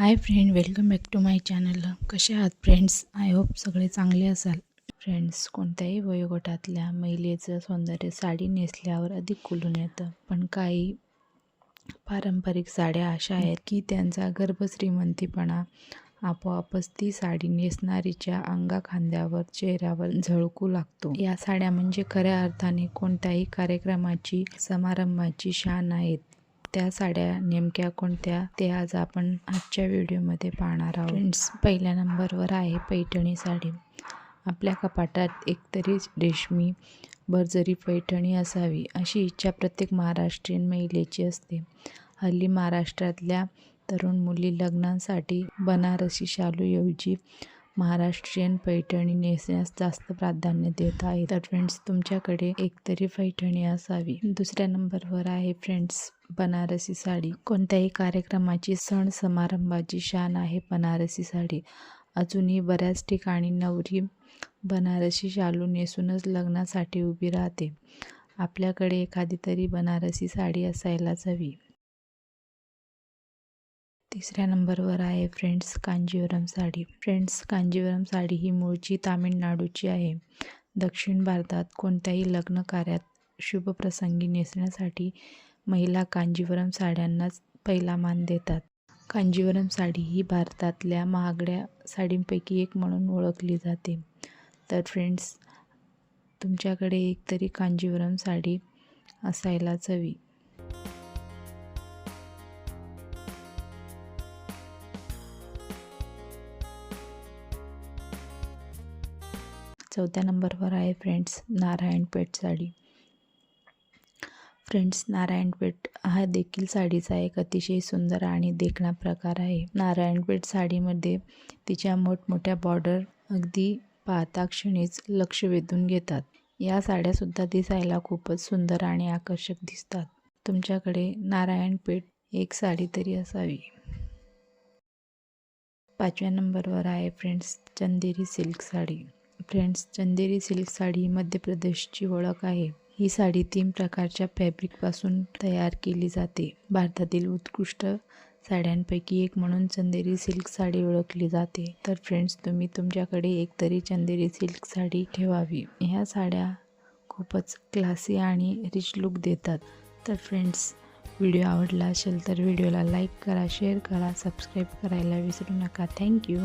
Hi friend welcome back to my channel कसे आहात friends I hope सगळे चांगले असाल. फ्रेंड्स कोणत्याही वयोगटातल्या महिलेचं सौंदर्य साडी नेसल्यावर अधिक खुलून येतं. पण काही पारंपरिक साड्या अशा आहेत की त्यांचा गर्भश्रीमंतीपणा आपोआपच ती साडी नेसणारीच्या अंगाखांद्यावर चेहऱ्यावर झळकू लागतो. या साड्या म्हणजे खऱ्या अर्थाने कोणत्याही कार्यक्रमाची समारंभाची शान आहेत. त्या साड्या नेमक्या कोणत्या ते आज आपण आजच्या व्हिडिओमध्ये पाहणार आहोत. फ्रेंड्स पहिल्या नंबरवर आहे पैठणी साडी. आपल्या कपाटात एकतरी रेशमी भरजरी पैठणी असावी अशी इच्छा प्रत्येक महाराष्ट्रीयन महिलेची असते. हल्ली महाराष्ट्रातल्या तरुण मुली लग्नांसाठी बनारसी शालूऐवजी महाराष्ट्रीयन पैठणी नेसण्यास जास्त प्राधान्य देत आहे तर फ्रेंड्स तुमच्याकडे एकतरी पैठणी असावी. दुसऱ्या नंबरवर आहे फ्रेंड्स बनारसी साडी. कोणत्याही कार्यक्रमाची सण समारंभाची शान आहे बनारसी साडी. अजूनही बऱ्याच ठिकाणी नवरी बनारसी शालू नेसूनच लग्नासाठी उभी राहते. आपल्याकडे एखादी तरी बनारसी साडी असायलाच हवी. तिसऱ्या नंबरवर आहे फ्रेंड्स कांजीवरम साडी. फ्रेंड्स कांजीवरम साडी ही मूळची तामिळनाडूची आहे. दक्षिण भारतात कोणत्याही लग्न कार्यात शुभप्रसंगी नेसण्यासाठी महिला कांजीवरम साड्यांनाच पहिला मान देतात. कांजीवरम साडी ही भारतातल्या महागड्या साडींपैकी एक म्हणून ओळखली जाते. तर फ्रेंड्स तुमच्याकडे एक तरी कांजीवरम साडी असायलाच हवी. चौथ्या नंबरवर आहे फ्रेंड्स नारायणपेठ साडी. फ्रेंड्स नारायणपेठ हा देखील साडीचा एक अतिशय सुंदर आणि देखणा प्रकार आहे. नारायणपेठ साडीमध्ये तिच्या मोठमोठ्या बॉर्डर अगदी पाहता क्षणीच लक्ष वेधून घेतात. या साड्यासुद्धा दिसायला खूपच सुंदर आणि आकर्षक दिसतात. तुमच्याकडे नारायणपेठ एक साडी तरी असावी. पाचव्या नंबरवर आहे friends Chanderi silk sari. Friends Chanderi silk sari ही मध्य प्रदेशची ओळख आहे. ही साडी तीन प्रकारच्या फॅब्रिकपासून तयार केली जाते. भारतातील उत्कृष्ट साड्यांपैकी एक म्हणून चंदेरी सिल्क साडी ओळखली जाते. तर फ्रेंड्स तुम्ही तुमच्याकडे एक तरी चंदेरी सिल्क साडी ठेवावी. ह्या साड्या खूपच क्लासी आणि रिच लुक देतात. तर फ्रेंड्स व्हिडिओ आवडला असेल तर व्हिडिओला लाईक करा शेअर करा सबस्क्राईब करायला विसरू नका. थँक्यू